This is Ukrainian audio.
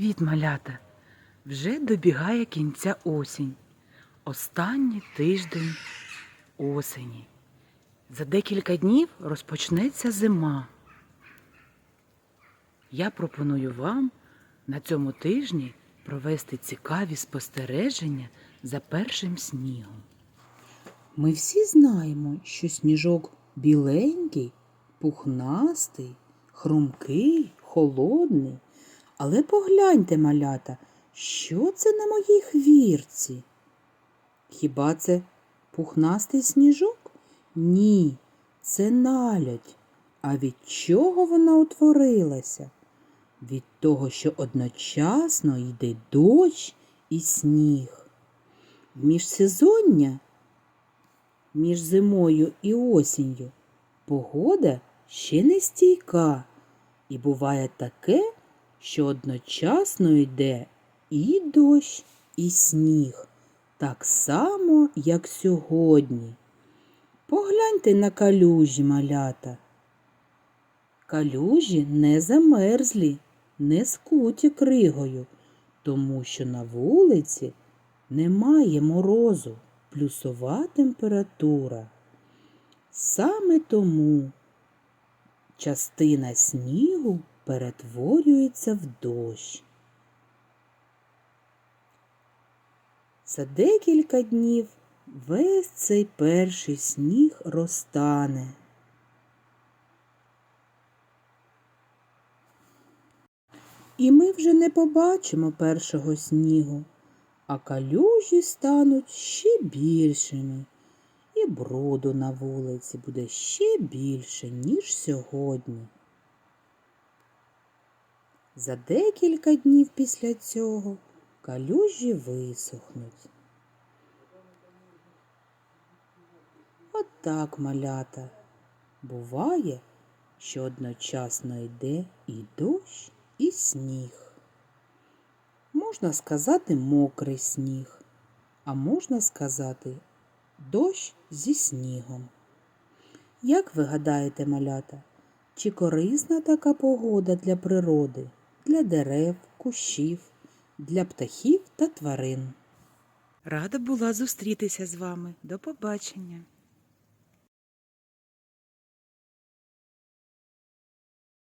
Привіт, малята! Вже добігає кінця осінь. Останній тиждень осені. За декілька днів розпочнеться зима. Я пропоную вам на цьому тижні провести цікаві спостереження за першим снігом. Ми всі знаємо, що сніжок біленький, пухнастий, хрумкий, холодний. Але погляньте, малята, що це на моїй хвірці? Хіба це пухнастий сніжок? Ні, це налядь. А від чого вона утворилася? Від того, що одночасно йде дощ і сніг. В міжсезоння між зимою і осінню погода ще не стійка, і буває таке, що одночасно йде і дощ, і сніг, так само, як сьогодні. Погляньте на калюжі малята. Калюжі не замерзлі, не скуті кригою, тому що на вулиці немає морозу, плюсова температура. Саме тому частина снігу перетворюється в дощ. За декілька днів весь цей перший сніг розтане. І ми вже не побачимо першого снігу, а калюжі стануть ще більшими, і бруду на вулиці буде ще більше, ніж сьогодні. За декілька днів після цього калюжі висохнуть. От так, малята, буває, що одночасно йде і дощ, і сніг. Можна сказати мокрий сніг, а можна сказати дощ зі снігом. Як ви гадаєте, малята, чи корисна така погода для природи, для дерев, кущів, для птахів та тварин? Рада була зустрітися з вами. До побачення!